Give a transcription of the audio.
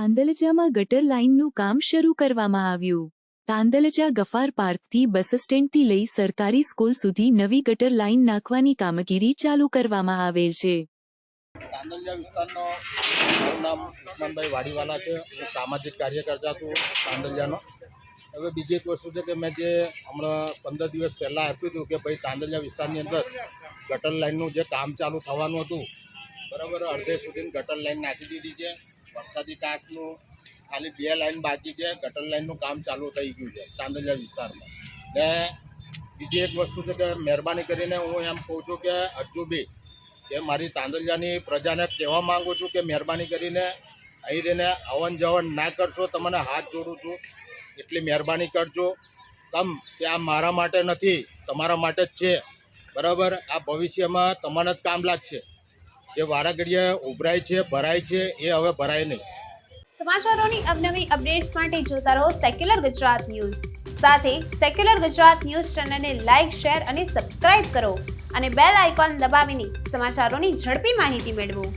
તાંદલજામાં ગટર લાઇનનું કામ શરૂ કરવામાં આવ્યું. તાંદલજા ગફાર પાર્કથી બસ સ્ટેન્ડથી લઈ સરકારી સ્કૂલ સુધી નવી ગટર લાઇન નાખવાની કામગીરી ચાલુ કરવામાં આવેલ છે. તાંદલિયા વિસ્તારનો મારું નામ ઉસ્માનભાઈ વાડીવાલા છે. હું સામાજિક કાર્યકર્તા છું તાંદલિયાનો હવે બીજી એક વસ્તુ છે કે મેં જે હમણાં પંદર દિવસ પહેલાં આપ્યું હતું કે ભાઈ તાંદલિયા વિસ્તારની અંદર ગટર લાઇનનું જે કામ ચાલુ થવાનું હતું, બરાબર અડધે સુધીની ગટર લાઇન નાખી દીધી છે. વરસાદી કાચનું ખાલી બે લાઈન બાકી છે, ગટર લાઇનનું કામ ચાલુ થઈ ગયું છે તાંદલિયા વિસ્તારમાં. ને બીજી એક વસ્તુ છે કે મહેરબાની કરીને હું એમ કહું છું કે હજુ બી કે મારી તાંદલિયાની પ્રજાને કહેવા માગું છું કે મહેરબાની કરીને અહીં રહીને અવન જવન ના કરશો તમને હાથ જોડું છું. એટલી મહેરબાની કરજો. તમ કે આ મારા માટે નથી, તમારા માટે જ છે. બરાબર? આ ભવિષ્યમાં તમને જ કામ લાગશે. જે વારા ઉભરાય છે, ભરાય છે, એ હવે ભરાય નહીં. સમાચારોની અવનવી અપડેટ્સ માટે જોતા રહો સેક્યુલર ગુજરાત ન્યૂઝ. સાથે સેક્યુલર ગુજરાત ન્યૂઝ ચેનલને લાઇક શેર અને સબસ્ક્રાઇબ કરો અને બેલ આઇકોન દબાવીને સમાચારોની ઝડપી માહિતી મેળવો.